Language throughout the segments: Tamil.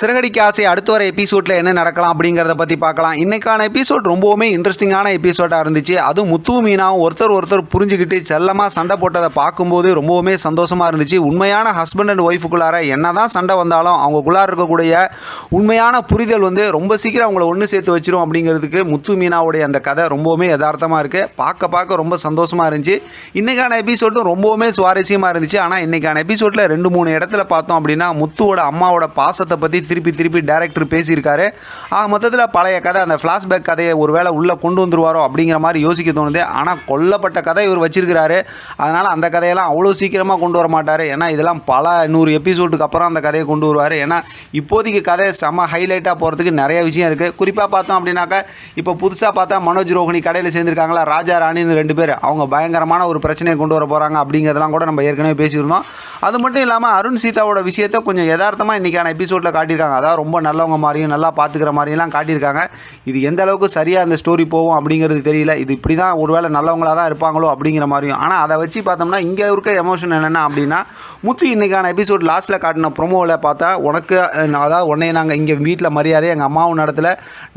சிறகடிக்கு ஆசை அடுத்து வர எபிசோட்ல என்ன நடக்கலாம் அப்படிங்கிறத பற்றி பார்க்கலாம். இன்றைக்கான எபிசோட் ரொம்பவுமே இன்ட்ரெஸ்டிங்கான எபிசோடாக இருந்துச்சு. அதுவும் முத்து மீனாவும் ஒருத்தர் ஒருத்தர் புரிஞ்சுக்கிட்டு செல்லமாக சண்டை போட்டதை பார்க்கும்போது ரொம்பவுமே சந்தோஷமாக இருந்துச்சு. உண்மையான ஹஸ்பண்ட் அண்ட் ஒய்ஃபுக்குள்ளார என்ன தான் சண்டை வந்தாலும் அவங்களுக்குள்ளார இருக்கக்கூடிய உண்மையான புரிதல் வந்து ரொம்ப சீக்கிரம் அவங்கள ஒன்று சேர்த்து வச்சிரும் அப்படிங்கிறதுக்கு முத்து மீனாவுடைய அந்த கதை ரொம்பவுமே யதார்த்தமாக இருக்குது பார்க்க பார்க்க ரொம்ப சந்தோஷமாக இருந்துச்சு. இன்றைக்கான எபிசோடும் ரொம்பவுமே சுவாரஸ்யமாக இருந்துச்சு. ஆனால் இன்றைக்கான எபிசோடில் ரெண்டு மூணு இடத்துல பார்த்தோம் அப்படின்னா முத்துவோட அம்மாவோட பாசத்தை பற்றி திருப்பி திருப்பி டேரக்டர் பேசியிருக்காரு. ஆக மொத்தத்தில் பழைய கதை அந்த ஃப்ளாஷ்பேக் கதையை ஒரு வேளை உள்ளே கொண்டு வந்துருவாரோ அப்படிங்கிற மாதிரி யோசிக்க தோணுது. ஆனால் கொல்லப்பட்ட கதை இவர் வச்சிருக்கிறாரு. அதனால் அந்த கதையெல்லாம் அவ்வளோ சீக்கிரமாக கொண்டு வர மாட்டார். ஏன்னா இதெல்லாம் பல நூறு எபிசோடுக்கு அப்புறம் அந்த கதையை கொண்டு வருவார். ஏன்னா இப்போதைக்கு கதை செம ஹைலைட்டாக போகிறதுக்கு நிறைய விஷயம் இருக்குது குறிப்பாக பார்த்தோம் அப்படின்னாக்கா இப்போ புதுசாக பார்த்தா மனோஜ் ரோஹினி கடையில் சேர்ந்துருக்காங்களா? ராஜா ராணின்னு ரெண்டு பேர். அவங்க பயங்கரமான ஒரு பிரச்சனையை கொண்டு வர போகிறாங்க அப்படிங்கிறதெல்லாம் கூட நம்ம ஏற்கனவே பேசியிருந்தோம். அது மட்டும் இல்லாமல் அருண் சீதாவோட விஷயத்தை கொஞ்சம் யதார்த்தமாக இன்றைக்கான எபிசோடில் காட்டியிருக்காங்க. அதாவது ரொம்ப நல்லவங்க மாதிரியும் நல்லா பார்த்துக்கிற மாதிரியெல்லாம் காட்டியிருக்காங்க. இது எந்த அளவுக்கு சரியாக அந்த ஸ்டோரி போகும் அப்படிங்கிறது தெரியல. இது இப்படி தான் ஒருவேளை நல்லவங்களாக தான் இருப்பாங்களோ அப்படிங்கிற மாதிரியும். ஆனால் அதை வச்சு பார்த்தோம்னா இங்கே இருக்க எமோஷன் என்னென்ன அப்படின்னா முத்து இன்றைக்கான எபிசோட் லாஸ்ட்டில் காட்டின ப்ரொமோவில் பார்த்தா உனக்கு அதாவது உன்னைய நாங்கள் இங்கே வீட்டில் மரியாதை எங்கள் அம்மாவும் நடத்தல.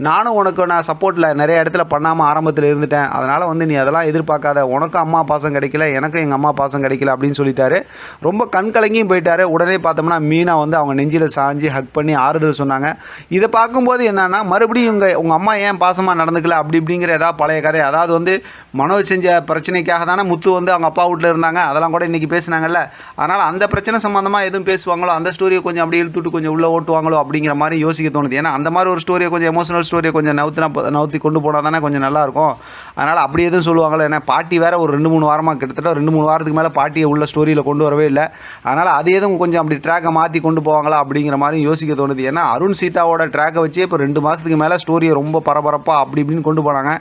நானும் உனக்கு நான் சப்போர்ட்டில் நிறைய இடத்துல பண்ணாமல் ஆரம்பத்தில் இருந்துட்டேன். அதனால் வந்து நீ அதெல்லாம் எதிர்பார்க்காத. உனக்கும் அம்மா பாசம் கிடைக்கல எனக்கும் எங்கள் அம்மா பாசம் கிடைக்கல அப்படின்னு சொல்லிட்டாரு. ரொம்ப கண் கலங்கியும் போயிட்டாரு. உடனே பார்த்தோம்னா மீனா வந்து அவங்க நெஞ்சில் சாஞ்சி ஹக் பண்ணி ஆறுதல் சொன்னாங்க. இதை பார்க்கும்போது என்னன்னா மறுபடியும் உங்கள் உங்கள் அம்மா ஏன் பாசமாக நடந்துக்கல? அப்படி இப்படிங்கிற ஏதாவது பழைய கதை. அதாவது வந்து மனோஜ் செஞ்ச பிரச்சனைக்காக தானே முத்து வந்து அவங்க அப்பா வீட்டில் இருந்தாங்க. அதெல்லாம் கூட இன்றைக்கி பேசுனாங்கல்ல. அதனால் அந்த பிரச்சனை சம்மந்தமாக எதுவும் பேசுவாங்களோ அந்த ஸ்டோரியை கொஞ்சம் அப்படியே இழுத்துட்டு கொஞ்சம் உள்ளே ஓட்டுவாங்களோ அப்படிங்கிற மாதிரி யோசிக்க தோணுது. ஏன்னா அந்த மாதிரி ஒரு ஸ்டோரியை கொஞ்சம் எமோஷனல் ஸ்டோரியை கொஞ்சம் நவுத்தினா நவுத்தி கொண்டு போனால் தானே கொஞ்சம் நல்லாயிருக்கும் அதனால் அப்படி எதுவும் சொல்லுவாங்களோ ஏன்னா பாட்டி வேறு ஒரு ரெண்டு மூணு வாரமாக கிட்டத்தட்ட ரெண்டு மூணு வாரத்துக்கு மேலே பாட்டியை உள்ள ஸ்டோரியில் கொண்டு வரவே இல்லை. அதனால் அது எதுவும் கொஞ்சம் அப்படி ட்ராக்கை மாற்றி கொண்டு போவாங்களா அப்படிங்கிற மாதிரி யோசிக்க தோணுது. ஏன்னா அருண் சீதாவோட ட்ராக்கை வச்சு இப்போ ரெண்டு மாதத்துக்கு மேலே ஸ்டோரியை ரொம்ப பரபரப்பாக அப்படி இப்படின்னு கொண்டு போனாங்க.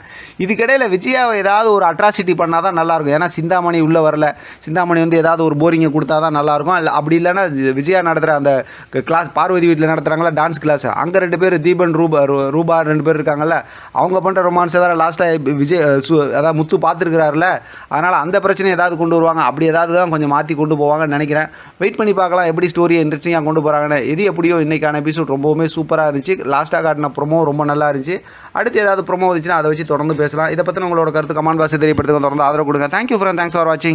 இதுக்கிடையில் விஜயாவை ஏதாவது ஒரு அட்ராசிட்டி பண்ணால் தான் நல்லாயிருக்கும். ஏன்னா சிந்தாமணி உள்ளே வரல. சிந்தாமணி வந்து ஏதாவது ஒரு போரிங்கை கொடுத்தா தான் நல்லாயிருக்கும். இல்லை அப்படி இல்லைன்னா விஜயா நடத்துகிற அந்த கிளாஸ் பார்வதி வீட்டில் நடத்துகிறாங்களா டான்ஸ் கிளாஸ் அங்கே ரெண்டு பேர் தீபன் ரூபா ரூபா ரெண்டு பேர் இருக்காங்கல்ல அவங்க பண்ணுற ரொமான்ஸை வேறு லாஸ்ட்டாக விஜய் சு அதாவது முத்து பார்த்துருக்கிறாருல அதனால் அந்த பிரச்சனையை ஏதாவது கொண்டு வருவாங்க. அப்படி ஏதாவது தான் கொஞ்சம் மாற்றி கொண்டு போவாங்கன்னு நினைக்கிறேன். வெயிட் பண்ணி பார்க்கலாம் எப்படி ஸ்டோரியை இன்ட்ரெஸ்டிங்காக கொண்டு போகிறாங்கன்னு எது எப்படியோ இன்றைக்கான எபிசோட் ரொம்பவுமே சூப்பராக இருந்துச்சு. லாஸ்ட்டாக காட்டின ப்ரொமோ ரொம்ப நல்லா இருந்துச்சு. அடுத்து ஏதாவது ப்ரொமோ வந்துச்சுன்னா அதை வச்சு தொடர்ந்து பேசலாம். இதை பற்றின உங்களோட கருத்து கமெண்ட் பாக்ஸ் தெரியப்படுத்துங்க தொடர்ந்து ஆதரவு கொடுங்க. தேங்க்யூ ஃப்ரெண்ட் தேங்க்ஸ் ஃபார் வாட்சிங்